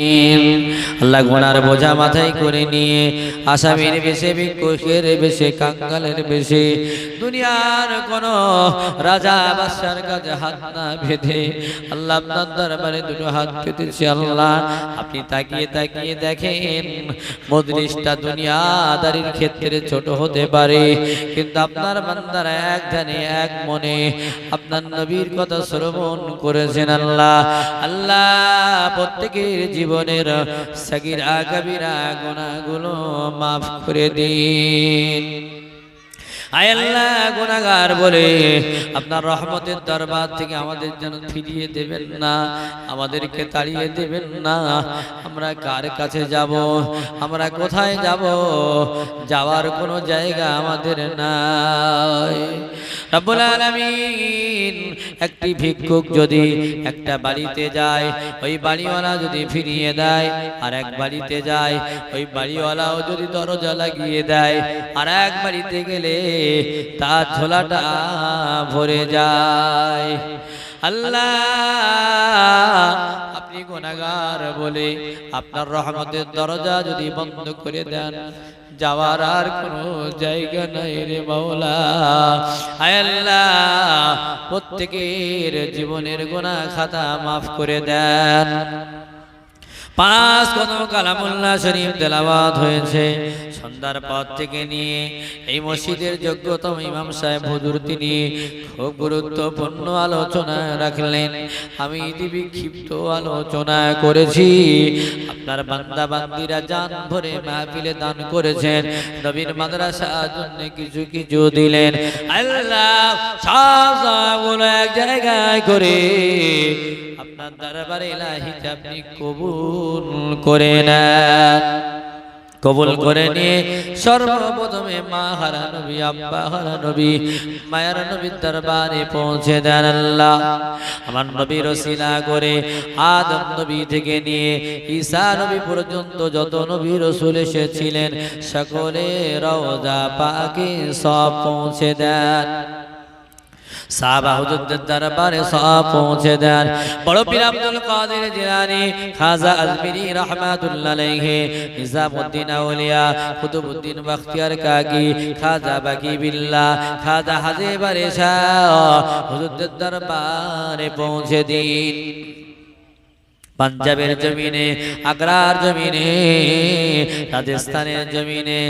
E আল্লাহ গোনার বোঝা মাথায় করে নিয়ে আসামির বেশে ভিক্ষুকের বেশে কাঙ্গালের বেশে দুনিয়ার কোন রাজা বাদশার কাছে হাত না বেঁধে আল্লাহ আপনার দরবারে দুটো হাত পেতেছি আল্লাহ। আপনি তাকিয়ে তাকিয়ে দেখেন, মজলিসটা দুনিয়াদারির ক্ষেত্রে ছোট হতে পারে, কিন্তু আপনার বান্দারা এক ধ্যানে, এক মনে আপনার নবীর কথা শ্রবণ করেছেন আল্লাহ। আল্লাহ প্রত্যেকের জীবনের সাগিরা কবিরা গুণাগুলো মাফ করে দিন। আয় আল্লাহ গুনাহগার বলে আপনার রহমতের দরবার থেকে আমাদের যেন ফিরিয়ে দেবেন না, আমাদেরকে তাড়িয়ে দেবেন না। আমরা কার কাছে যাব? আমরা কোথায় যাব? যাওয়ার কোনো জায়গা আমাদের নাই। রব্বুল আলামিন। একটি ভিক্ষুক যদি একটা বাড়িতে যায়, ওই বাড়িওয়ালা যদি ফিরিয়ে দেয়, আর এক বাড়িতে যায়, ওই বাড়িওয়ালাও যদি দরজা লাগিয়ে দেয়, আর এক বাড়িতে গেলে তার ঝোলাটা ভরে যায়। আল্লাহ, আপনি গুনাহগার বলে আপনার রহমতের দরজা যদি বন্ধ করে দেন যাওয়ার আর কোনো জায়গা নাই রে মাওলা। আল্লাহ প্রত্যেকের জীবনের গোনা খাতা মাফ করে দেন। পাঁচ কত কালামুল্লাহ শরীফ তেলাওয়াত হয়েছে। সন্ধ্যার পর থেকে নিয়ে এই মসজিদের যোগ্যতম ইমাম সাহেব হুজুর তিনি খুব গুরুত্বপূর্ণ আলোচনা রাখলেন। আমি দিবি ক্ষিপ্ত আলোচনা করেছি। আপনার বান্দা বান্দিরা জান ভরে মাহফিলে দান করেছেন। নবীর মাদ্রাসার জন্য কিছু কিছু দিলেন। আল্লাহ সব সবগুলো এক জায়গায় করে আপনার দরবারে ইলাহি আপনি কবুল করে নেন। কবুল করে নিয়ে সর্বপ্রথমে মা হারা নবী আব্বা হারা নবী মায়ের নবীর দরবারে পৌঁছে দেন আল্লাহ। আমার নবী রসিলা করে আদম নবী থেকে নিয়ে ঈসা নবী পর্যন্ত যত নবী রসুল এসেছিলেন সকলে রওজা পাকে সব পৌঁছে দেন। সাহাবা হুজুরদের দরবারে সব পৌঁছে দেন। বড় পীর আব্দুল কাদের জিলানী খাজা আজমিরি রাহমাতুল্লাহ আলাইহি নিজামউদ্দিন আউলিয়া কুতুবউদ্দিন বখতিয়ার কাকি খাজা বাকি বিল্লাহ, খাজা হাজে বারেশা হুজুরদের দরবারে পৌঁছে দিন। পাঞ্জাবের জমিনে, আগ্রার জমিনে, রাজস্থানের জমিনে।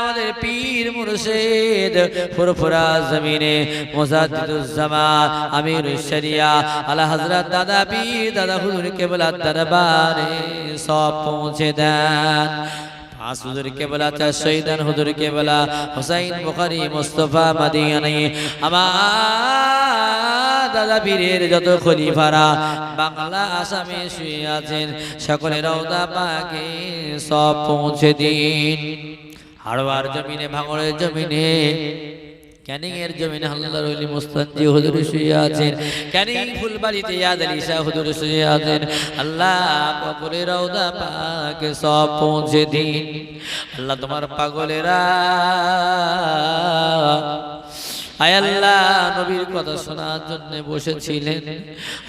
আমাদের পীর মুর্শিদ ফুরফুরা জমিনে। মুজাদ্দিদুজ্জামান আমির শরিয়া, আলা হযরত দাদা পীর, দাদা হুজুর কেবলা দরবারে সব পৌঁছে দেন। আমার দাদা পীরের যত খলিফারা, বাংলা আসামে শুয়ে আছেন, সকলের রওদা পাকে সব পৌঁছে দিন। হাড়োয়ার জমিনে, ভাঙড়ের জমিনে ক্যানিং এর জমিনে আল্লাহর ওলি মুস্তানজি হুজুর শুয়ে আছেন, ক্যানিং ফুলবাড়িতে ইয়াদ আলী হুজুর শুয়ে আছেন, আল্লাহ কবরে রওদা পাকে সব পৌঁছে দিন। আল্লাহ তোমার পাগলেরা আয় আল্লাহ, নবীর কথা শোনার জন্য বসেছিলেন।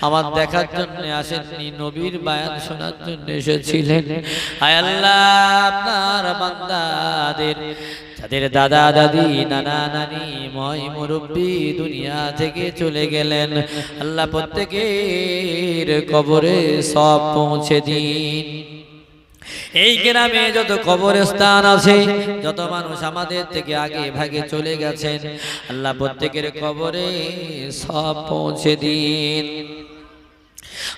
আমার দেখার জন্য আসেননি, নবীর বায়ান শোনার জন্য এসেছিলেন। আয় আল্লাহ, আপনার বান্দাদের, যাদের দাদা, দাদি, নানা, নানি ময় মুরব্বী দুনিয়া থেকে চলে গেলেন, আল্লাহ প্রত্যেকের কবরে সব পৌঁছে দিন। এই গ্রামে যত কবরস্থান আছে, যত মানুষ আমাদের থেকে আগে ভাগে চলে গেছেন, আল্লাহ প্রত্যেকের কবরে সব পৌঁছে দিন।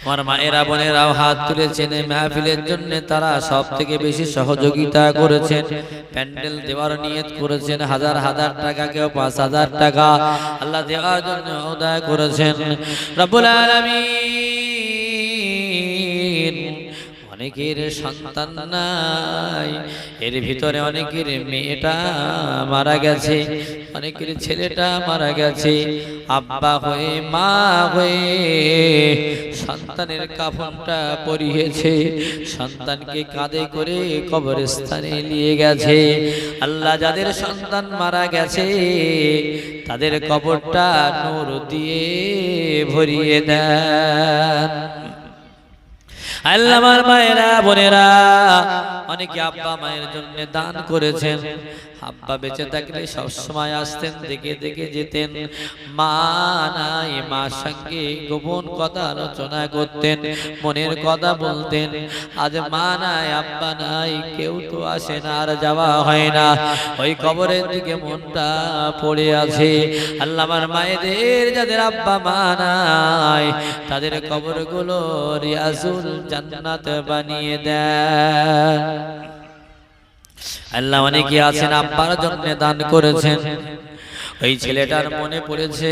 আমার মায়েরা, বোনেরাও হাত তুলেছেন এই মাহফিলের জন্য, তারা সব থেকে বেশি সহযোগিতা করেছেন, প্যান্ডেল দেওয়ার নিয়ত করেছেন, হাজার হাজার টাকা, কেউ পাঁচ হাজার টাকা আল্লাহ দেওয়ার জন্য উদয় করেছেন। রব্বুল আলামিন অনেকের সন্তান নাই। এর ভিতরে অনেকের মেয়েটা মারা গেছে। অনেকের ছেলেটা মারা গেছে। আব্বা হয়ে মা হয়ে সন্তানের কাফনটা পরিয়েছে। সন্তানকে কাঁধে করে কবরস্থানে নিয়ে গেছে। আল্লাহ যাদের সন্তান মারা গেছে তাদের কবরটা নূর দিয়ে ভরিয়ে দেন। আল্লাহ আমার মায়েরা বোনেরা অনেকে আব্বা মায়ের জন্য দান করেছেন। আব্বা বেঁচে থাকলে সবসময় আসতেন, দেখে দেখে যেতেন। মা নাই, মার সঙ্গে গোপন কথা আলোচনা করতেন, মনের কথা বলতেন। আজ মা নাই, আব্বা নাই, কেউ তো আসে না, আর যাওয়া হয় না। ওই কবরের দিকে মনটা পড়ে আছে। আল্লাহ আমার মায়েদের, যাদের আব্বা মা নাই, তাদের কবরগুলো রিয়াজুল জান্নাত বানিয়ে দেয় আল্লাহ অনেকে আছেন আব্বার জন্য দান করেছেন। ওই ছেলেটার মনে পড়েছে,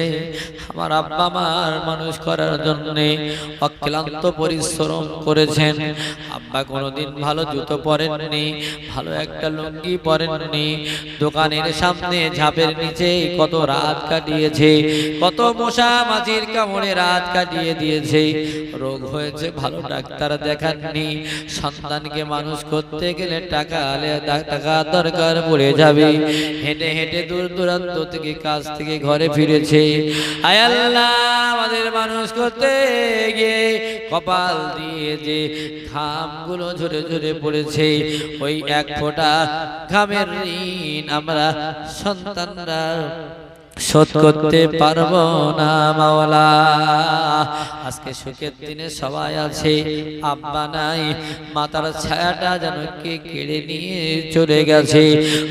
আমার আব্বা মার মানুষ করার জন্য অক্লান্ত পরিশ্রম করেছেন। আব্বা কোনোদিন ভালো জুতো পরেননি, ভালো একটা লুঙ্গি পরেননি। দোকানের সামনে ঝাপের নিচে কত রাত কাটিয়েছে, কত মশা মাছির কামড়ে রাত কাটিয়ে দিয়েছে। রোগ হয়েছে, ভালো ডাক্তার দেখাননি। সন্তানকে মানুষ করতে গেলে টাকা টাকা দরকার পড়ে যাবে। হেঁটে হেঁটে দূর দূরান্ত থেকে কাজ থেকে ঘরে ফিরেছে। আয় আল্লাহ, আমাদের মানুষ করতে গিয়ে কপাল দিয়ে যে ঘামগুলো ঝরে ঝরে পড়েছে, ওই এক ফোঁটা ঘামের ঋণ আমরা সন্তানরা শোধ করতে পারব না মাওলা। আজকে সুখের দিনে সবাই আছে আব্বা নাই। মাতার ছায়াটা যেন কে কেড়ে নিয়ে চলে গেছে।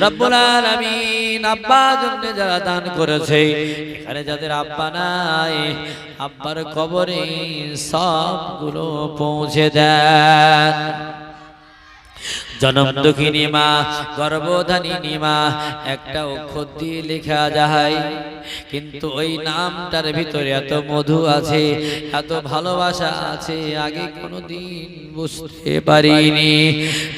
রব্বুল আলামিন আব্বা জন্য যারা দান করেছে এখানে যাদের আব্বা নাই আব্বার কবরে সবগুলো পৌঁছে দেন। জনম দুঃখিনী মা গর্ভধানিনী মা, একটা অক্ষর দিয়ে লেখা যায়। কিন্তু ওই নামটার ভিতরে এত মধু আছে, এত ভালোবাসা আছে, আগে কোনোদিন বুঝতে পারিনি।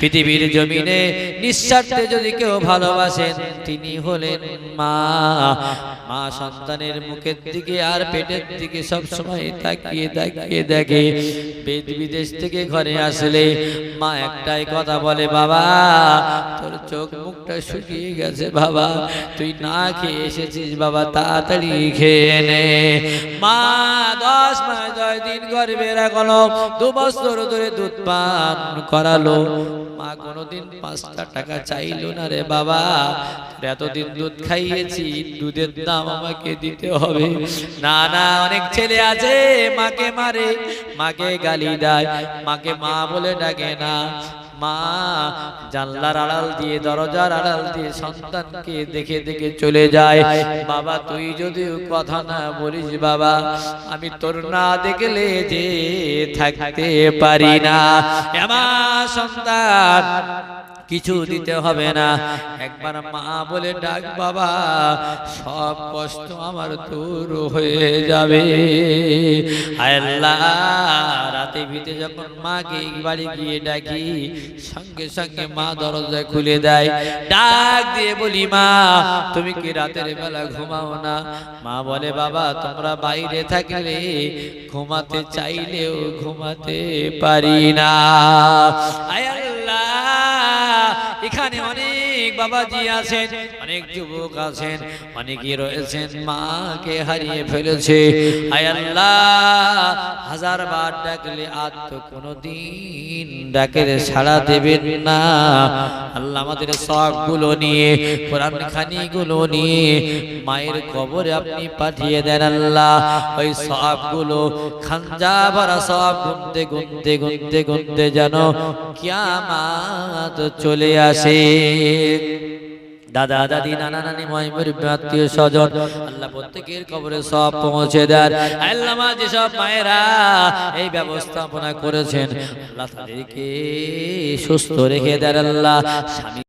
পৃথিবীর জমিনে নিঃস্বার্থে যদি কেউ ভালোবাসেন, তিনি হলেন মা। মা সন্তানের মুখের দিকে আর পেটের দিকে সব সময় তাকিয়ে তাকিয়ে দেখে, বেদ বিদেশ থেকে ঘরে আসলে মা একটাই কথা বলে বাবা, তোর চোখ মুখটা শুকিয়ে গেছে বাবা। তুই না খেয়ে এসেছিস বাবা, তাড়াতাড়ি খেয়ে নে। মা, দশ মাস দশ দিন গর্বে রাখল দু বছর ধরে দুধ পান করালো। মা কোনোদিন পাঁচটা টাকা চাইলো না রে বাবা। এতদিন দুধ খাইয়েছি, দুধের দাম আমাকে দিতে হবে। না না, অনেক ছেলে আছে, মাকে মারে, মাকে গালি দেয়, মাকে মা বলে ডাকে না। মা, জানলার আড়াল দিয়ে, দরজার আড়াল দিয়ে সন্তানকে দেখে দেখে চলে যায়। বাবা, তুই যদি কথা না বলিস বাবা, আমি তোর না দেখলে যে থাকতে পারি না। আমার সন্তান কিছু দিতে হবে না। একবার মা বলে ডাক বাবা সব কষ্ট আমার দূর হয়ে যাবে। আল্লাহ রাতে ভিতে যখন মাকে বাড়ি গিয়ে ডাকি সঙ্গে সঙ্গে মা দরজা খুলে দেয়। ডাক দিয়ে বলি মা তুমি কি রাতের বেলা ঘুমাও না? মা বলে বাবা তোমরা বাইরে থাকলে ঘুমাতে চাইলেও ঘুমাতে পারি না। আয় এখানে অনেক বাবাজি আছেন। অনেক যুবক আছেন অনেকে রয়েছেন মাকে হারিয়ে ফেলেছে। আয় আল্লাহ হাজার বার ডাকলে আর তো কোনোদিন ডাকে সাড়া দেবেন না। আল্লাহ আমাদের শখগুলো নিয়ে কোরআন খানি গুলো নিয়ে মায়ের কবরে আপনি পাঠিয়ে দেন আল্লাহ। ওই সবগুলো খাঞ্জা ভরা সব গুনতে গুনতে গুনতে গুনতে যেন কিয়ামাত চলে আসে। দাদা দাদি নানা নানি মহিমের আত্মীয় স্বজন আল্লাহ প্রত্যেকের কবরে সব পৌঁছে দেন আল্লাহ মা যেসব মায়েরা এই ব্যবস্থাপনা করেছেন আল্লাহ তাদেরকে সুস্থ রেখে দেন আল্লাহ স্বামী